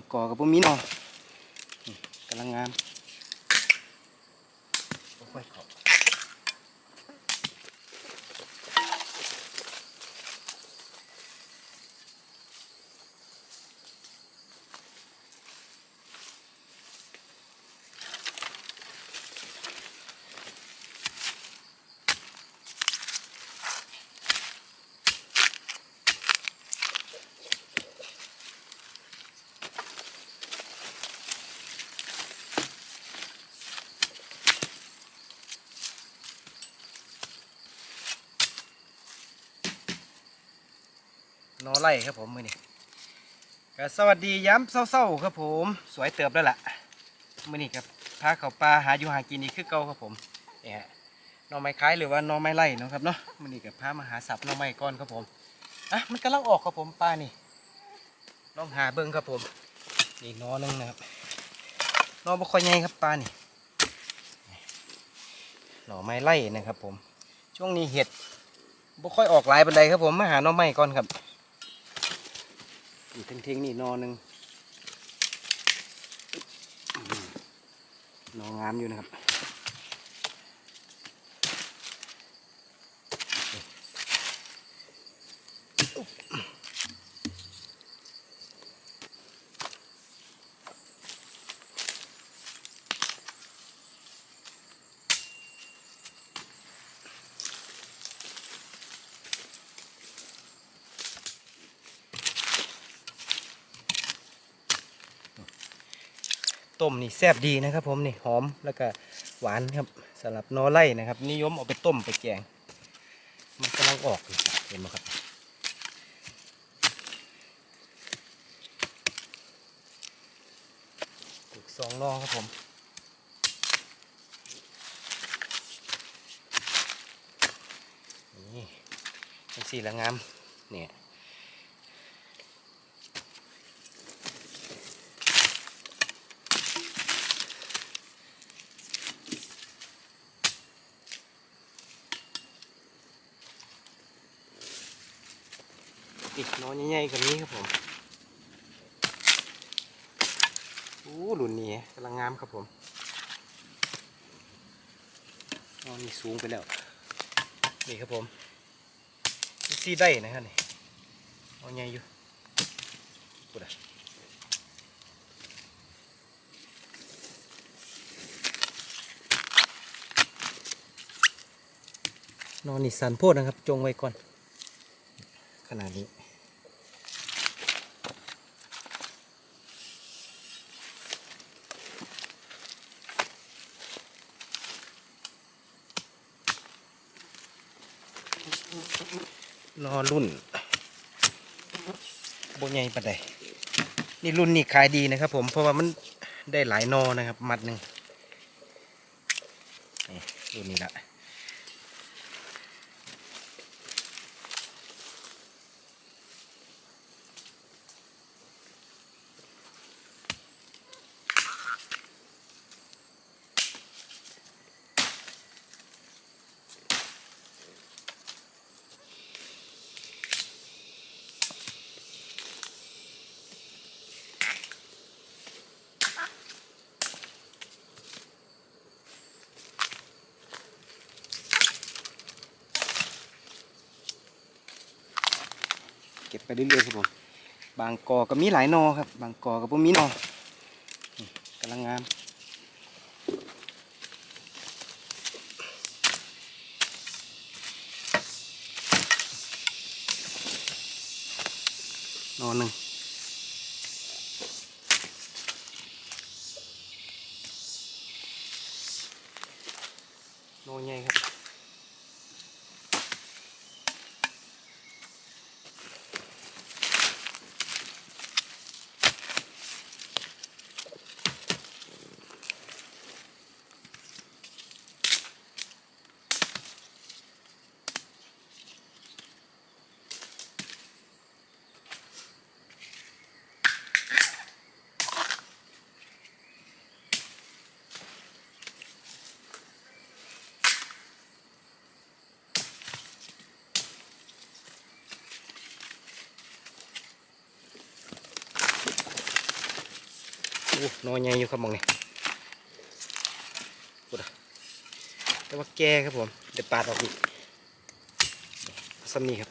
างกอกับพวกมีนาะนี่กำลังงาม นอไล่ครับผมมือนี่ก็สวัสดีย้ำเศร้าๆครับผม สวยเติบแล้วล่ะมือนี่ครับพาเขาปลาหาอยู่หากินนี่คือเก่าครับผมเนี่ยฮะนอไม้คล้ายหรือว่านอไม้ไล่เนาะครับเนาะมือนี่กับพามาหาสับนอไม้ก้อนครับผมอะมันกำลังออกครับผมปลานี่ลองหาเบิ้งครับผมนี่นอหนึงนะครับนอบ่ค่อยใหญ่ครับปลานี่หน่อไม้ไล่นะครับผม ช่วงนี้เห็ดบ่ค่อยออกหลายบันไดครับผมมาหาหน่อไม้ก่อนครับ อยู่เท่งๆนี่นอหนึ่งนองามอยู่นะครับ ต้มนี่แซ่บดีนะครับ ผมนี่หอมแล้วก็หวานครับสำหรับนอไล่นะครับ นิยมเอาไปต้มไปแกง มันกำลังออกอยู่เห็นไหมครับปลูกสองนอครับผมนี่เป็นสีละงามเนี่ย ติดน้อยใหญ่ๆกว่านี้ครับผมอู้หลุนนี้กำลังงามครับผมนอนี่สูงไปแล้วนี่ครับผมนี่ซีได้นะครับนี่นอนใหญ่อยู่พูดอะนอนนี่สันโพดนะครับ จงไว้ก่อน ขนาดนี้ นอรุ่นโบใหญ่ปานใดนี่รุ่นนี้ขายดีนะครับ ผมเพราะว่ามันได้หลายนอนะครับ มัดหนึ่งรุ่นนี้ละ ไปเรื่อยๆครับผม บางกอก็มีหลายนอครับ บางกอก็บ่มีนอนี่กำลังงามนอหนึ่งนอใหญ่ครับ น นอนใหญ่อยู่ครับมองนี่พูดแต่ว่าแกครับผม เดี๋ยวปาดออกอีกซ้ำนี่ครับ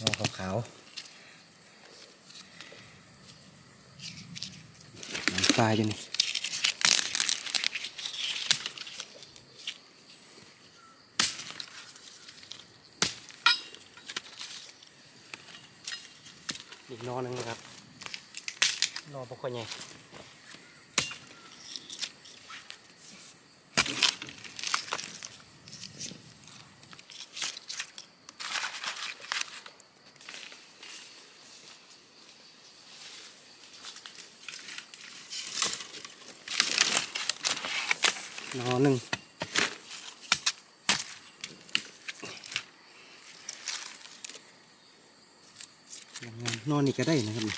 นอขาวๆน้ำปลาอยู่นี่ นอหนึงนะครับ นอปกคนใหญ่นอหนึ่งงามๆ นอนนี่ก็ได้นะครับนี่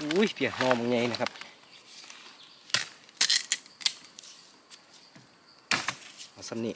อุ้ยเปียกนอมึงไงนะครับ สำนี่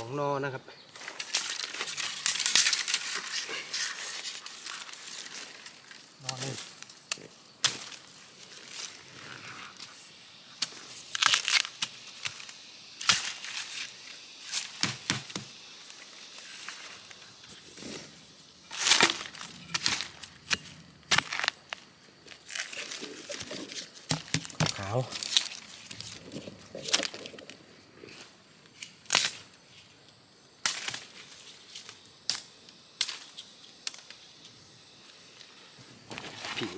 องนอนะครับ นอนึ่ขาว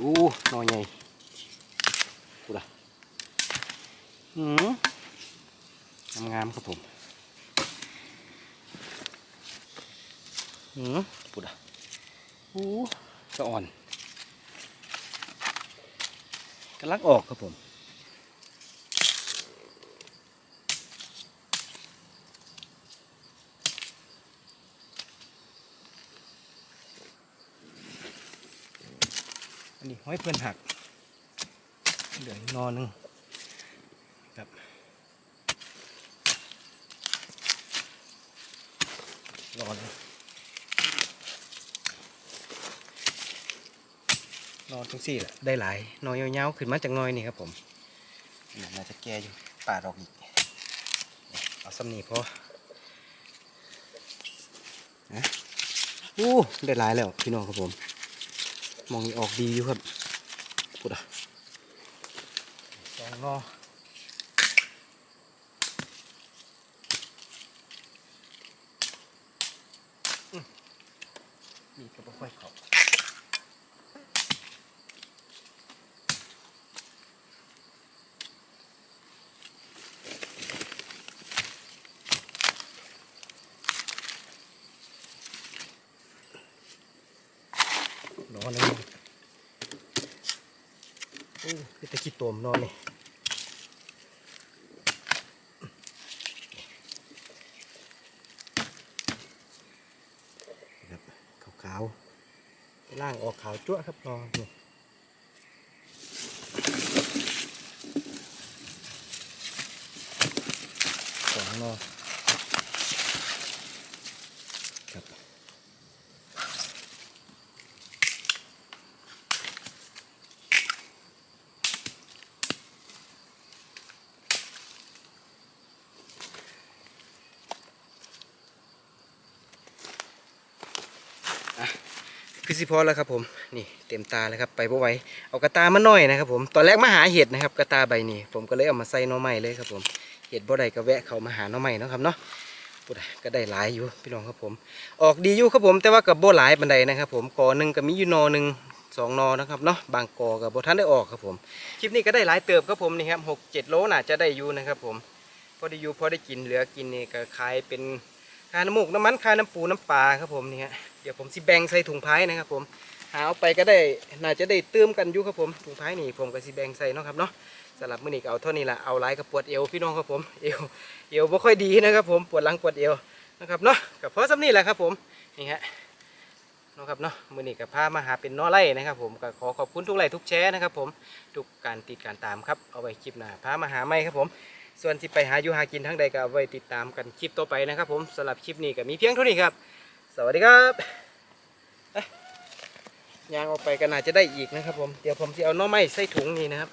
อู้นอใหญ่กูละหืมงามๆครับผมหืมปูดะอู้สะอ่อนกำลังออกครับผม อันนี้ห้อยเพื่อนหักเหลืออีกนอหนึงครับรอเลยนอนทั้งสี่แหละได้หลายนอยยาวๆขึ้นมาจากหนอยนี่ครับผมนี่น่าจะแก่อยู่ป่าดอกอีกเอาซ้ำนี่พอนะอู้ได้หลายแล้วพี่น้องครับผม มองนี่ออกดีอยู่ครับพูดอะสองนอมนี่ก็บ่ค่อยเขานอนนึง โอ้เป็น ตัวมนอนนี่ครับขาวๆล่างออกขาวจั่วครับนอนนี่สองนอ คือสิพอแล้วครับผมนี่เต็มตาเลยครับไปบ่ไหวเอากระตามาหน่อยนะครับผมตอนแรกมาหาเห็ดนะครับกระตาใบนี้ผมก็เลยเอามาใส่น่อไม้เลยครับผมเห็ดบ่ได้ก็แวะเขามาหาน่อไม้นะครับเนาะพูดได้ก็ได้หลายอยู่พี่น้องครับผม ออกดีอยู่ครับผมแต่ว่ากับบ่หลายบันไดนะครับผมกอหนึ่งก็มีอยู่นอหนึ่งสองนอนะครับเนาะบางกอกับบ่ท่านได้ออกครับผมคลิปนี้ก็ได้หลายเติบครับผมนี่ครับหกเจ็ดโลน่าจะได้อยู่นะครับผมพอได้อยู่พอได้กินเหลือกินนี่ก็ขายเป็นค่าน้ำมูกน้ำมันค่าน้ำปูน้ำปลาครับผมนี่ฮะ เดี๋ยวผมสิแบ่งใส่ถุงพายนะครับผมหาเอาไปก็ได้น่าจะได้เติมกันอยู่ครับผมถุงพายนี่ผมก็สิแบ่งใส่เนาะครับเนาะสำหรับมื้อนี้ก็เอาเท่านี้ละเอาหลายกับปวดเอวพี่น้องครับผมเอวเอวบ่ค่อยดีนะครับ ผมปวดหลังปวดเอวนะครับเนาะก็เพราะสำนี้แหละครับผมนี่ฮะนะครับเนาะมือนี้กับพามาหาเป็นน้อไล่นะครับ ผมก็ขอขอบคุณทุกไลค์ทุกแชร์นะครับ ผมทุกการติดการตามครับเอาไว้คลิปหน้าพามาหาไม่ครับผม ส่วนที่ไปหาอยู่หากินทั้งใดก็เอาไว้ติดตามกันคลิปต่อไปนะครับ ผมสำหรับคลิปนี้ก็มีเพียงเท่านี้ครับ สวัสดีครับยางออกไปก็น่าจะได้อีกนะครับผม เดี๋ยวผมจะเอาน้อไม้ใส่ถุงนี่นะครับ